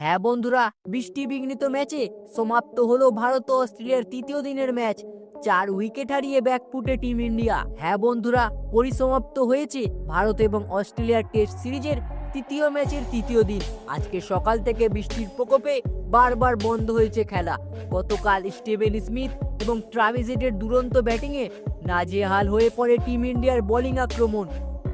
হ্যাঁ বন্ধুরা বৃষ্টি বিঘ্নিত ম্যাচে সমাপ্ত হলো ভারত ও অস্ট্রেলিয়ার তৃতীয় দিনের ম্যাচ। চার উইকেট হারিয়ে ব্যাকফুটে টিম ইন্ডিয়া। হ্যাঁ বন্ধুরা, পরিসমাপ্ত হয়েছে ভারত এবং অস্ট্রেলিয়ার টেস্ট সিরিজের তৃতীয় ম্যাচের তৃতীয় দিন। আজকে সকাল থেকে বৃষ্টির প্রকোপে বারবার বন্ধ হয়েছে খেলা। গতকাল স্টিভেন স্মিথ এবং ট্রাভিস হেডের দুরন্ত ব্যাটিংয়ে নাজেহাল হয়ে পড়ে টিম ইন্ডিয়ার বোলিং আক্রমণ।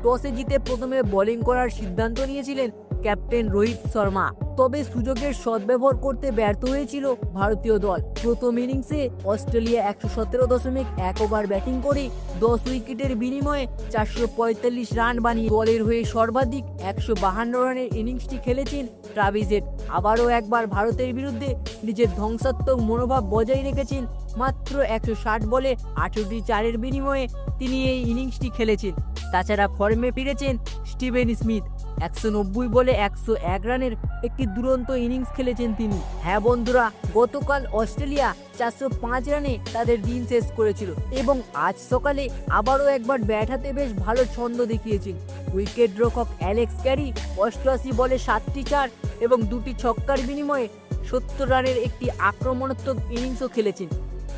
টসে জিতে প্রথমে বোলিং করার সিদ্ধান্ত নিয়েছিলেন ক্যাপ্টেন রোহিত শর্মা। তবে সুযোগের সদ্ব্যবহার করতে ব্যর্থ হয়েছিল ভারতীয় দল। প্রথম ইনিংসে অস্ট্রেলিয়া একশো সতেরো দশমিক এক ওভার ব্যাটিং করে দশ উইকেটের বিনিময়ে চারশো পঁয়তাল্লিশ রান বানিয়ে দলের হয়ে সর্বাধিক একশো বাহান্ন রানের ইনিংসটি খেলেছেন ট্রাভিজেট আবারও একবার ভারতের বিরুদ্ধে নিজের ধ্বংসাত্মক মনোভাব বজায় রেখেছেন মাত্র একশো ষাট বলে আঠেরোটি চারের বিনিময়ে তিনি এই ইনিংসটি খেলেছেন। তাছাড়া ফর্মে ফিরেছেন স্টিভেন স্মিথ। একশো নব্বই বলে একশো এক রানের একটি দুরন্ত ইনিংস খেলেছেন তিনি। হ্যাঁ বন্ধুরা, গতকাল অস্ট্রেলিয়া চারশো পাঁচ রানে তাদের দিন শেষ করেছিল এবং আজ সকালে আবারও একবার ব্যাট হাতে বেশ ভালো ছন্দ দেখিয়েছেন। উইকেট রক্ষক অ্যালেক্স ক্যারি অষ্টআশি বলে সাতটি চার এবং দুটি ছক্কার বিনিময়ে সত্তর রানের একটি আক্রমণাত্মক ইনিংসও খেলেছেন।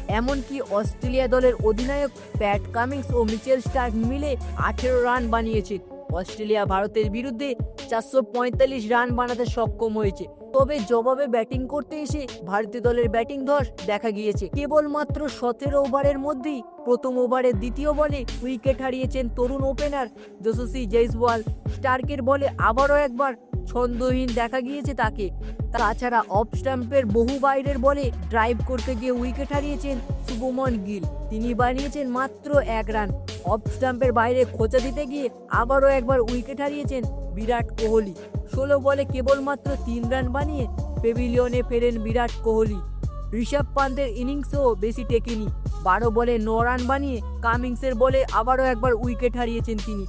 এমনকি অস্ট্রেলিয়া দলের অধিনায়ক প্যাট কামিংস ও মিচেল স্টার্ক মিলে আঠেরো রান বানিয়েছে অস্ট্রেলিয়া ভারতের বিরুদ্ধে চারশো পঁয়তাল্লিশ রান বানাতে সক্ষম হয়েছে। তবে জবাবে ব্যাটিং করতে এসে ভারতীয় দলের ব্যাটিং ধস দেখা গিয়েছে। কেবলমাত্র সতেরো ওভারের মধ্যেই প্রথম ওভারের দ্বিতীয় বলে উইকেট হারিয়েছেন তরুণ ওপেনার যশস্বী জয়সওয়াল। স্টার্কের বলে আবারও একবার ছন্দহীন দেখা গিয়েছে তাকে। তাছাড়া অফ স্ট্যাম্পের বহু বাইরের বলে ড্রাইভ করতে গিয়ে উইকেট হারিয়েছেন শুভমন গিল। তিনি বানিয়েছেন মাত্র এক রান। অফ স্ট্যাম্পের বাইরে খোঁচা দিতে গিয়ে আবারও একবার উইকেট হারিয়েছেন বিরাট কোহলি। ষোলো বলে কেবলমাত্র তিন রান বানিয়ে পেভিলিয়নে ফেরেন বিরাট কোহলি। ঋষভ পান্তের ইনিংসও বেশি টেকেনি। বারো বলে ন রান বানিয়ে কামিংসের বলে আবারও একবার উইকেট হারিয়েছেন তিনি।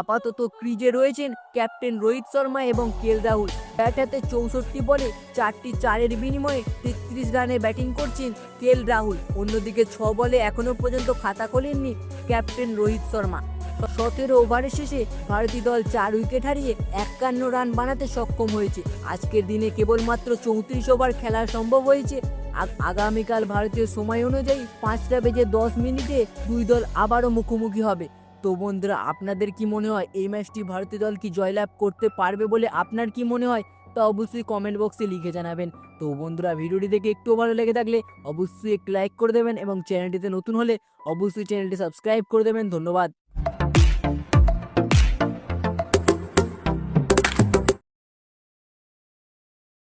আপাতত ক্রিজে রয়েছেন ক্যাপ্টেন রোহিত শর্মা এবং কেল রাহুল। ব্যাট হাতে চৌষট্টি বলে চারটি চারের বিনিময়ে তেত্রিশ রানে ব্যাটিং করছেন কেল রাহুল। অন্যদিকে ছ বলে এখনও পর্যন্ত খাতা খোলেননি ক্যাপ্টেন রোহিত শর্মা। সতেরো ওভারের শেষে ভারতীয় দল চার উইকেট হারিয়ে একান্ন রান বানাতে সক্ষম হয়েছে। আজকের দিনে কেবলমাত্র চৌত্রিশ ওভার খেলা সম্ভব হয়েছে আগামীকাল ভারতীয় সময় অনুযায়ী পাঁচটা বেজে দশ মিনিটে দুই দল আবারও মুখোমুখি হবে। তো বন্ধুরা, আপনাদের কি মনে হয় এই ম্যাচটি ভারতীয় দল কি জয়লাভ করতে পারবে বলে আপনার কি মনে হয়? তা অবশ্যই কমেন্ট বক্সে লিখে জানাবেন। তো বন্ধুরা, ভিডিওটি দেখে একটু ভালো লেগে থাকলে অবশ্যই একটু লাইক করে দেবেন এবং চ্যানেলটিতে নতুন হলে অবশ্যই চ্যানেলটি সাবস্ক্রাইব করে দেবেন। ধন্যবাদ।